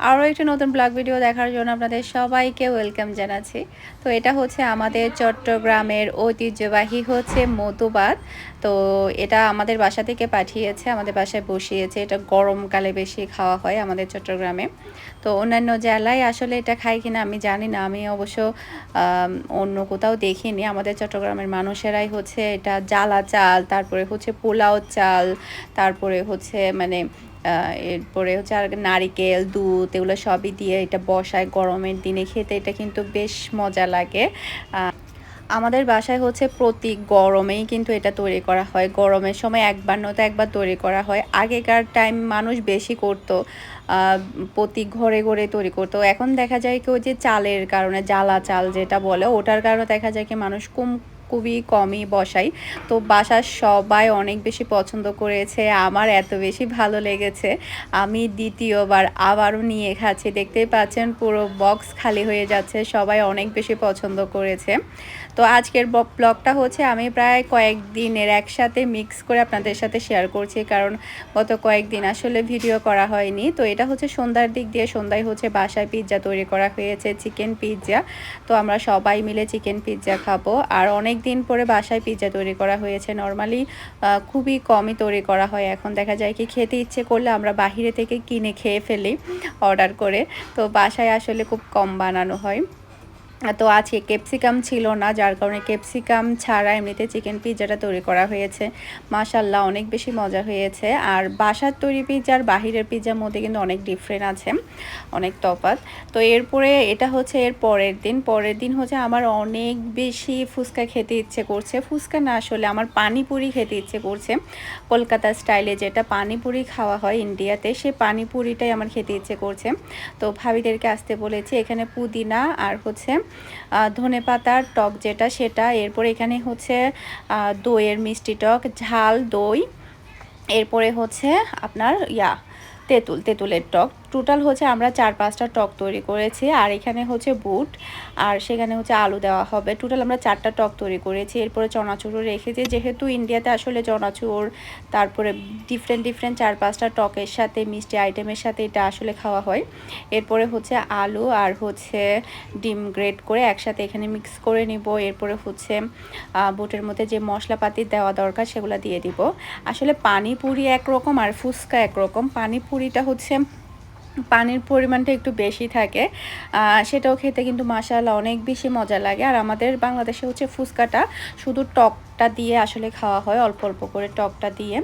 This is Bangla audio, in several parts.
আরও একটি নতুন ব্লগ ভিডিও দেখার জন্য আপনাদের সবাইকে ওয়েলকাম জানাচ্ছি। তো এটা হচ্ছে আমাদের চট্টগ্রামের ঐতিহ্যবাহী হচ্ছে মধুবাদ তো এটা আমাদের বাসা থেকে পাঠিয়েছে, আমাদের বাসায় বসিয়েছে। এটা গরমকালে বেশি খাওয়া হয় আমাদের চট্টগ্রামে। তো অন্যান্য জেলায় আসলে এটা খাই কিনা আমি জানি না। আমি অবশ্য অন্য কোথাও দেখিনি। আমাদের চট্টগ্রামের মানুষেরাই হচ্ছে এটা জ্বালা চাল তারপরে হচ্ছে পোলাও চাল, তারপরে হচ্ছে মানে এরপরে হচ্ছে আর নারিকেল, দুধ এগুলো সবই দিয়ে এটা বসায় গরমের দিনে খেতে, এটা কিন্তু বেশ মজা লাগে। আমাদের বাসায় হচ্ছে প্রতি গরমেই কিন্তু এটা তৈরি করা হয়। গরমের সময় একবার নয়তো একবার তৈরি করা হয়। আগেকার টাইম মানুষ বেশি করতো প্রতি ঘরে ঘরে তৈরি করতো। এখন দেখা যায় কি ওই যে চালের কারণে, জ্বালা চাল যেটা বলে, ওটার কারণে দেখা যায় কি মানুষ কম খুবই কমই বসাই। তো বাসার সবাই অনেক বেশি পছন্দ করেছে, আমার এত বেশি ভালো লেগেছে। আমি দ্বিতীয়বার আবারও নিয়ে খাচ্ছি, দেখতেই পাচ্ছেন পুরো বক্স খালি হয়ে যাচ্ছে, সবাই অনেক বেশি পছন্দ করেছে। তো আজকের ব্লগটা হচ্ছে আমি প্রায় কয়েকদিনের একসাথে মিক্স করে আপনাদের সাথে শেয়ার করছি, কারণ গত কয়েকদিন আসলে ভিডিও করা হয়নি। তো এটা হচ্ছে সন্ধ্যার দিক দিয়ে, সন্ধ্যায় হচ্ছে বাসায় পিৎজা তৈরি করা হয়েছে চিকেন পিৎজা তো আমরা সবাই মিলে চিকেন পিৎজা খাব। আর অনেক দিন পরে বাসায় পিৎজা তৈরি করা হয়েছে। নর্মালি খুবই কমই তৈরি করা হয়। এখন দেখা যায় কি, খেতে ইচ্ছে করলে আমরা বাহিরে থেকে কিনে খেয়ে ফেলি অর্ডার করে। তো বাসায় আসলে খুব কম বানানো হয়। তো আছে ক্যাপসিকাম ছিল না, যার কারণে ক্যাপসিকাম ছাড়া এমনিতে চিকেন পিৎজাটা তৈরি করা হয়েছে। মাশাল্লাহ অনেক বেশি মজা হয়েছে। আর বাসার তৈরি পিৎজা আর বাহিরের পিৎজার মধ্যে কিন্তু অনেক ডিফারেন্ট আছে, অনেক তফাৎ। তো এরপরে এটা হচ্ছে এর পরের দিন। পরের দিন হচ্ছে আমার অনেক বেশি ফুচকা খেতে ইচ্ছে করছে। ফুচকা না আসলে আমার পানিপুরি খেতে ইচ্ছে করছে। কলকাতা স্টাইলে যেটা পানিপুরি খাওয়া হয় ইন্ডিয়াতে, সে পানিপুরিটাই আমার খেতে ইচ্ছে করছে। তো ভাবিদেরকে আসতে বলেছি, এখানে পুদিনা আর হচ্ছে ধনে পাতার টক যেটা সেটা, এরপর এখানে হচ্ছে দইয়ের মিষ্টি টক, ঝাল দই, এরপরে হচ্ছে আপনার ইয়া, তেঁতুল, তেঁতুলের টক। টোটাল হচ্ছে আমরা চার পাঁচটা টক তৈরি করেছি, আর এখানে হচ্ছে বুট, আর সেখানে হচ্ছে আলু দেওয়া হবে। টোটাল আমরা চারটা টক তৈরি করেছি, এরপরে চনাচুরও রেখেছি। যেহেতু ইন্ডিয়াতে আসলে চনাচুর, তারপরে ডিফারেন্ট ডিফারেন্ট চার পাঁচটা টকের সাথে মিষ্টি আইটেমের সাথে এটা আসলে খাওয়া হয়। এরপরে হচ্ছে আলু আর হচ্ছে ডিম গ্রেড করে একসাথে এখানে মিক্স করে নিব। এরপরে হচ্ছে বুটের মধ্যে যে মশলাপাতি দেওয়া দরকার সেগুলো দিয়ে দিব। আসলে পানিপুরি একরকম আর ফুচকা একরকম। পানিপুরিটা হচ্ছে পানির পরিমাণটা একটু বেশি থাকে সেটাও খেতে কিন্তু মাসাল্লাহ অনেক বেশি মজা লাগে। আর আমাদের বাংলাদেশে হচ্ছে ফুচকাটা শুধু টক টকটা দিয়ে আসলে খাওয়া হয়, অল্প অল্প করে টকটা দিয়ে।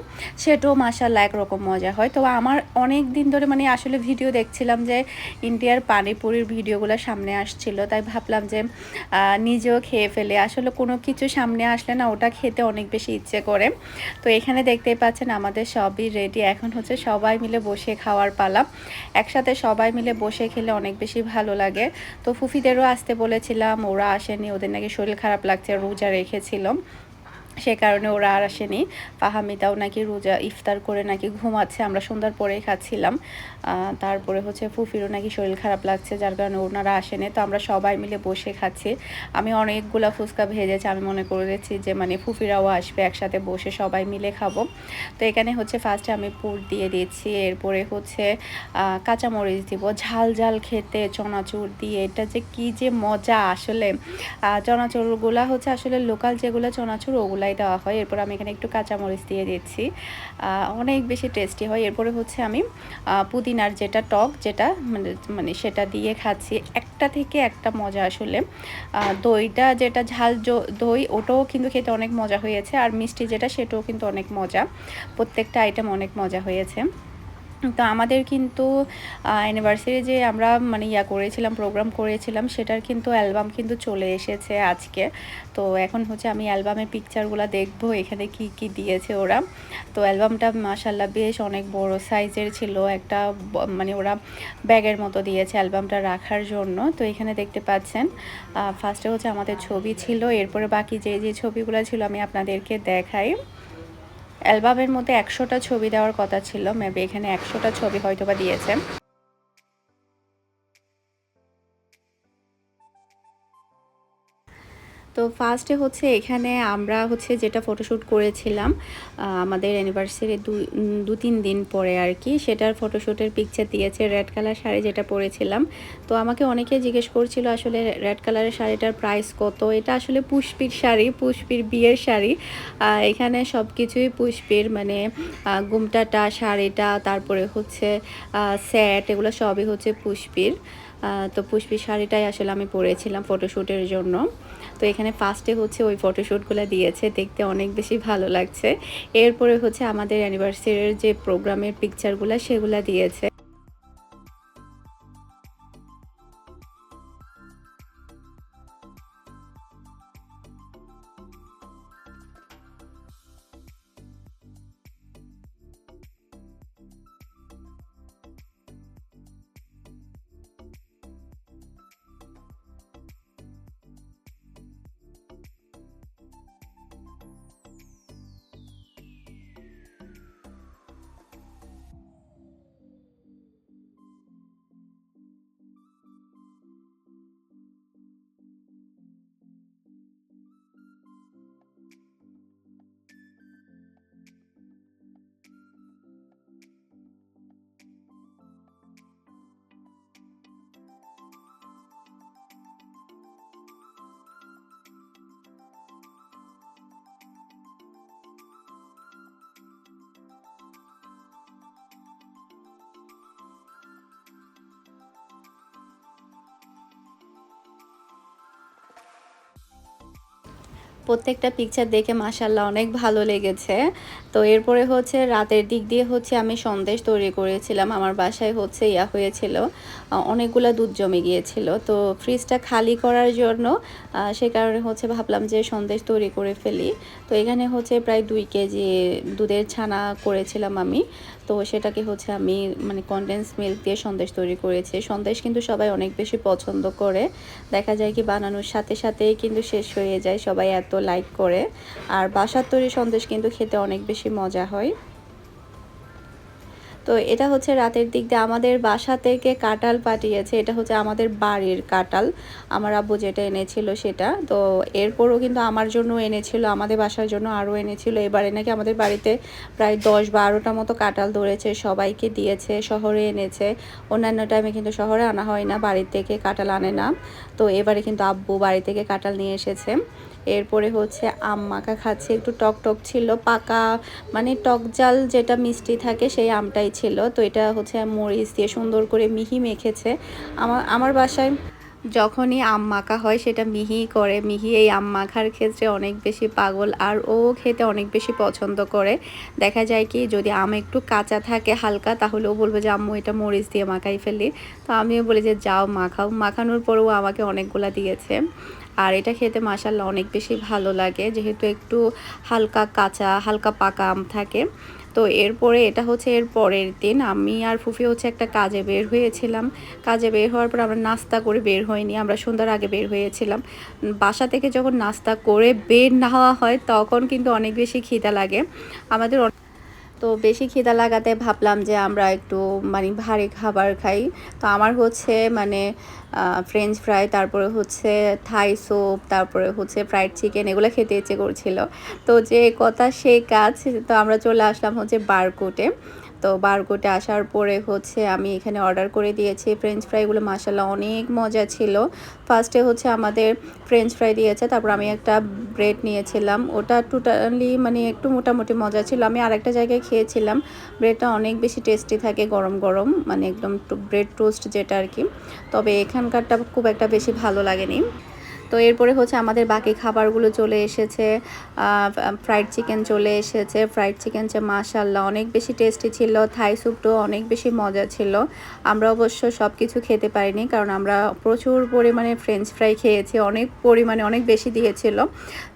সেটাও মাসাল্লা একরকম মজা হয়। তো আমার অনেক দিন ধরে মানে আসলে ভিডিও দেখছিলাম যে ইন্ডিয়ার পানিপুরির ভিডিওগুলো সামনে আসছিল। তাই ভাবলাম যে নিজেও খেয়ে ফেলে। আসলে কোনো কিছু সামনে আসলে না, ওটা খেতে অনেক বেশি ইচ্ছে করে। তো এখানে দেখতেই পাচ্ছেন আমাদের সবই রেডি এখন হচ্ছে সবাই মিলে বসে খাওয়ার পালা। একসাথে সবাই মিলে বসে খেলে অনেক বেশি ভালো লাগে। তো ফুফিদেরও আসতে বলেছিলাম, ওরা আসেনি, ওদের নাকি শরীর খারাপ লাগছে, রোজা রেখেছিল। সে কারণে ওরা আর আসেনি। ফাহামিতাও নাকি রোজা ইফতার করে নাকি ঘুমাচ্ছে, আমরা সন্ধ্যার পরেই খাচ্ছিলাম। তারপরে হচ্ছে ফুফিরও নাকি শরীর খারাপ লাগছে, যার কারণে ওনারা আসেনি। তো আমরা সবাই মিলে বসে খাচ্ছি। আমি অনেকগুলো ফুচকা ভেজেছি, আমি মনে করেছি যে মানে ফুফিরাও আসবে, একসাথে বসে সবাই মিলে খাব। তো এখানে হচ্ছে ফার্স্টে আমি পুর দিয়ে দিয়েছি এরপরে হচ্ছে কাঁচামরিচ দিব, ঝাল ঝাল খেতে চনাচুর দিয়ে। এটা যে কি যে মজা আসলে। চনাচুরগুলা হচ্ছে আসলে লোকাল যেগুলো চনাচুর, ওগুলো মশলাই দেওয়া হয়। এরপর আমি এখানে একটু কাঁচামরিচ দিয়ে দিচ্ছি। অনেক বেশি টেস্টি হয়। এরপরে হচ্ছে আমি পুদিনার যেটা টক, যেটা মানে মানে সেটা দিয়ে খাচ্ছি। একটা থেকে একটা মজা আসলে। দইটা যেটা ঝাল দই, ওটাও কিন্তু খেতে অনেক মজা হয়েছে। আর মিষ্টি যেটা, সেটাও কিন্তু অনেক মজা। প্রত্যেকটা আইটেম অনেক মজা হয়েছে। তো আমাদের কিন্তু অ্যানিভার্সারি যে আমরা মানে ইয়া করেছিলাম প্রোগ্রাম করেছিলাম, সেটার কিন্তু অ্যালবাম কিন্তু চলে এসেছে আজকে। তো এখন হচ্ছে আমি অ্যালবামের পিকচারগুলো দেখব, এখানে কি কি দিয়েছে ওরা। তো অ্যালবামটা মাসাল্লাহ বেশ অনেক বড় সাইজের ছিল, একটা মানে ওরা ব্যাগের মতো দিয়েছে অ্যালবামটা রাখার জন্য। তো এখানে দেখতে পাচ্ছেন ফার্স্টে হচ্ছে আমাদের ছবি ছিল, এরপরে বাকি যে যে ছবিগুলো ছিল আমি আপনাদেরকে দেখাই। অ্যালবামের মধ্যে একশোটা ছবি দেওয়ার কথা ছিল। মেবি এখানে একশোটা ছবি হয়তো বা দিয়েছে। তো ফার্স্টে হচ্ছে এখানে আমরা হচ্ছে যেটা ফটোশ্যুট করেছিলাম আমাদের অ্যানিভার্সারি দু দু তিন দিন পরে আর কি, সেটার ফটোশ্যুটের পিকচার দিয়েছে রেড কালার শাড়ি যেটা পরেছিলাম। তো আমাকে অনেকে জিজ্ঞেস করছিল আসলে রেড কালারের শাড়িটার প্রাইস কত? এটা আসলে পুষ্পির শাড়ি, পুষ্পির বিয়ের শাড়ি। এখানে সব কিছুই পুষ্পির মানে গুমটাটা শাড়িটা, তারপরে হচ্ছে স্যাট এগুলো সবই হচ্ছে পুষ্পির। তো পুষ্পির শাড়িটাই আসলে আমি পরেছিলাম ফটোশ্যুটের জন্য। তো এখানে ফার্স্টে হচ্ছে ওই ফটোশ্যুটগুলো দিয়েছে, দেখতে অনেক বেশি ভালো লাগছে। এরপরে হচ্ছে আমাদের অ্যানিভার্সারির যে প্রোগ্রামের পিকচারগুলো সেগুলো দিয়েছে। প্রত্যেকটা পিকচার দেখে মাসাল্লাহ অনেক ভালো লেগেছে। তো এরপরে হচ্ছে রাতের দিক দিয়ে হচ্ছে আমি সন্দেশ তৈরি করেছিলাম। আমার বাসায় হচ্ছে ইয়া হয়েছিল অনেকগুলো দুধ জমে গিয়েছিল। তো ফ্রিজটা খালি করার জন্য সে কারণে হচ্ছে ভাবলাম যে সন্দেশ তৈরি করে ফেলি। তো এখানে হচ্ছে প্রায় দুই কেজি দুধের ছানা করেছিলাম আমি। তো সেটাকে হচ্ছে আমি মানে কন্ডেন্স মিল্ক দিয়ে সন্দেশ তৈরি করেছি। সন্দেশ কিন্তু সবাই অনেক বেশি পছন্দ করে। দেখা যায় কি বানানোর সাথে সাথেই কিন্তু শেষ হয়ে যায়, সবাই এত লাইক করে। আর বাসার তৈরি সন্দেশ কিন্তু খেতে অনেক বেশি মজা হয়। তো এটা হচ্ছে রাতের দিক দিয়ে আমাদের বাসা থেকে কাঁঠাল পাঠিয়েছে। এটা হচ্ছে আমাদের বাড়ির কাঁঠাল। আমার আব্বু যেটা এনেছিল সেটা। তো এরপরও কিন্তু আমার জন্য এনেছিল, আমাদের বাসার জন্য আরও এনেছিল। এবারে নাকি আমাদের বাড়িতে প্রায় দশ বারোটা মতো কাঁঠাল ধরেছে, সবাইকে দিয়েছে, শহরে এনেছে। অন্যান্য টাইমে কিন্তু শহরে আনা হয় না, বাড়ির থেকে কাঁঠাল আনে না। তো এবারে কিন্তু আব্বু বাড়ি থেকে কাঁঠাল নিয়ে এসেছে। এরপরে হচ্ছে আম মাখা খাচ্ছি, একটু টক টক ছিল, পাকা মানে টক জাল যেটা মিষ্টি থাকে সেই আমটাই ছিল। তো এটা হচ্ছে মরিচ দিয়ে সুন্দর করে মিহি মেখেছে। আমার আমার বাসায় যখনই আম মাখা হয়, সেটা মিহি করে। মিহি এই আম মাখার ক্ষেত্রে অনেক বেশি পাগল আর ও খেতে অনেক বেশি পছন্দ করে। দেখা যায় কি, যদি আম একটু কাঁচা থাকে হালকা, তাহলে ও বলবে যে, আম্মু, এটা মরিচ দিয়ে মাখাই ফেলি তো আমিও বলি যে, যাও, মাখাও। মাখানোর পরেও আমাকে অনেকগুলা দিয়েছে। আর এটা খেতে মাসাল্লাহ অনেক বেশি ভালো লাগে। যেহেতু একটু হালকা কাঁচা, হালকা পাকা আম থাকে তো এরপরে এটা হচ্ছে এর পরের দিন। আমি আর ফুফি হচ্ছে একটা কাজে বের হয়েছিলাম। কাজে বের হওয়ার পর আমরা নাস্তা করে বের হইনি আমরা সন্ধ্যার আগে বের হয়েছিলাম। বাসা থেকে যখন নাস্তা করে বের না হওয়া হয়, তখন কিন্তু অনেক বেশি খিদা লাগে। আমাদের তো বেশি খিদা লাগাতে ভাবলাম যে আমরা একটু মানে ভারী খাবার খাই। তো আমার হচ্ছে মানে ফ্রেঞ্চ ফ্রাই তারপরে হচ্ছে থাই সোপ তারপরে হচ্ছে ফ্রাইড চিকেন এগুলো খেতে ইচ্ছে করছিল। তো যে কথা সেই কাজ, তো আমরা চলে আসলাম হচ্ছে বারকোটে তো বারকোটে আসার পরে হচ্ছে আমি এখানে অর্ডার করে দিয়েছি। ফ্রেঞ্চ ফ্রাইগুলো মাসাল্লাহ অনেক মজা ছিল। ফার্স্টে হচ্ছে আমাদের ফ্রেঞ্চ ফ্রাই দিয়েছে, তারপর আমি একটা ব্রেড নিয়েছিলাম। ওটা টোটালি মানে একটু মোটামুটি মজা ছিল। আমি আরেকটা জায়গায় খেয়েছিলাম। ব্রেডটা অনেক বেশি টেস্টি থাকে গরম গরম মানে একদম ব্রেড টোস্ট যেটা আর কি তবে এখানকারটা খুব একটা বেশি ভালো লাগেনি। তো এরপরে হচ্ছে আমাদের বাকি খাবারগুলো চলে এসেছে ফ্রাইড চিকেন চলে এসেছে ফ্রাইড চিকেন যে মাশাল্লাহ অনেক বেশি টেস্টি ছিল থাই স্যুপটাও অনেক বেশি মজা ছিল। আমরা অবশ্য সব কিছু খেতে পারিনি কারণ আমরা প্রচুর পরিমাণে ফ্রেঞ্চ ফ্রাই খেয়েছি, অনেক পরিমাণে অনেক বেশি দিয়েছিল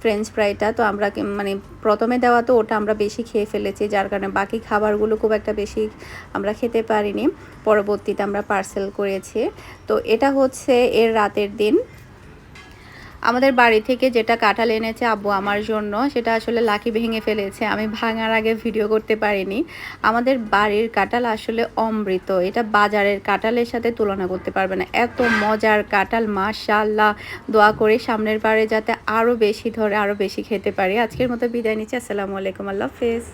ফ্রেঞ্চ ফ্রাইটা তো আমরা মানে প্রথমে দেওয়া তো ওটা আমরা বেশি খেয়ে ফেলেছি, যার কারণে বাকি খাবারগুলো খুব একটা বেশি আমরা খেতে পারিনি। পরবর্তীতে আমরা পার্সেল করেছি। তো এটা হচ্ছে এর রাতের দিন। আমাদের বাড়ি থেকে যেটা কাঁঠাল এনেছে আব্বু আমার জন্য, সেটা আসলে লাকি ভেঙে ফেলেছে। আমি ভাঙার আগে ভিডিও করতে পারিনি। আমাদের বাড়ির কাঁঠাল আসলে অমৃত। এটা বাজারের কাঁঠালের সাথে তুলনা করতে পারবে না। এত মজার কাঁঠাল মাশাল্লাহ দোয়া করে সামনের বারে যাতে আরও বেশি ধরে আরও বেশি খেতে পারি। আজকের মতো বিদায় নিচ্ছি। আসসালামু আলাইকুম। আল্লাহ হাফেজ।